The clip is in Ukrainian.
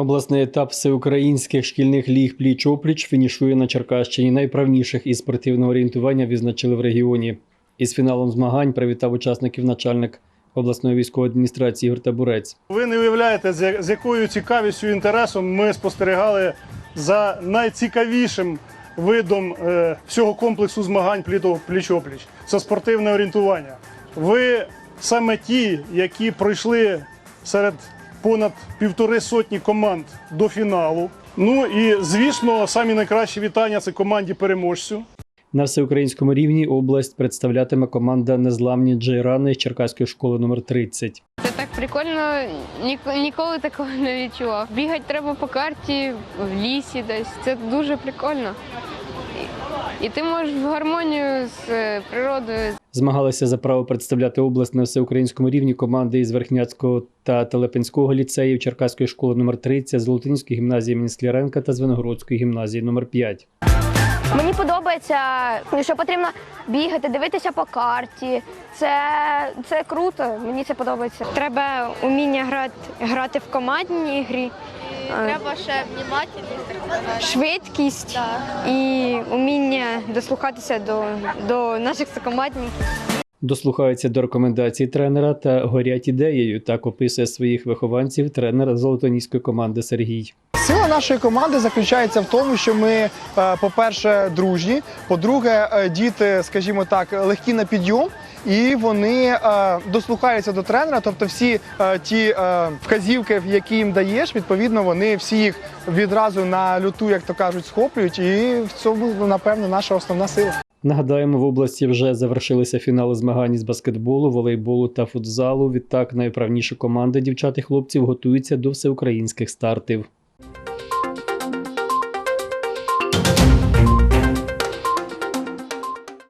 Обласний етап всеукраїнських шкільних ліг пліч-опліч фінішує на Черкащині. Найправніших із спортивного орієнтування відзначили в регіоні. Із фіналом змагань привітав учасників начальник обласної військової адміністрації Ігор Табурець. Ви не уявляєте, з якою цікавістю і інтересом ми спостерігали за найцікавішим видом е, всього комплексу змагань пліч-опліч. Це спортивне орієнтування. Ви саме ті, які пройшли серед понад півтори сотні команд до фіналу. Ну і звісно, самі найкращі вітання це команді переможцю. На всеукраїнському рівні область представлятиме команда Незламні Джейрани з Черкаської школи номер 30. Це так прикольно, ні- ніколи такого не відчував. Бігати треба по карті, в лісі десь. Це дуже прикольно. І, ти можеш в гармонію з е, природою. Змагалися за право представляти область на всеукраїнському рівні команди із Верхняцького та Телепинського ліцеїв Черкаської школи номер 30, Золотинської гімназії імені Скляренка та Звенигородської гімназії номер 5. Мені подобається, що потрібно бігати, дивитися по карті. Це, це круто, мені це подобається. Треба уміння грати, грати в командній грі, Треба ще внимательність. швидкість і уміння дослухатися до, до наших сокомандників. Дослухаються до рекомендацій тренера та горять ідеєю. Так описує своїх вихованців тренер золотоніської команди Сергій. Сила нашої команди заключається в тому, що ми, е, по-перше, дружні. По-друге, е, діти, скажімо так, легкі на підйом, і вони е, дослухаються до тренера. Тобто, всі е, ті е, вказівки, які їм даєш, відповідно, вони всі їх відразу на люту, як то кажуть, схоплюють. І в цьому, напевно, наша основна сила. Нагадаємо, в області вже завершилися фінали змагань з баскетболу, волейболу та футзалу. Відтак найправніші команди дівчат і хлопців готуються до всеукраїнських стартів.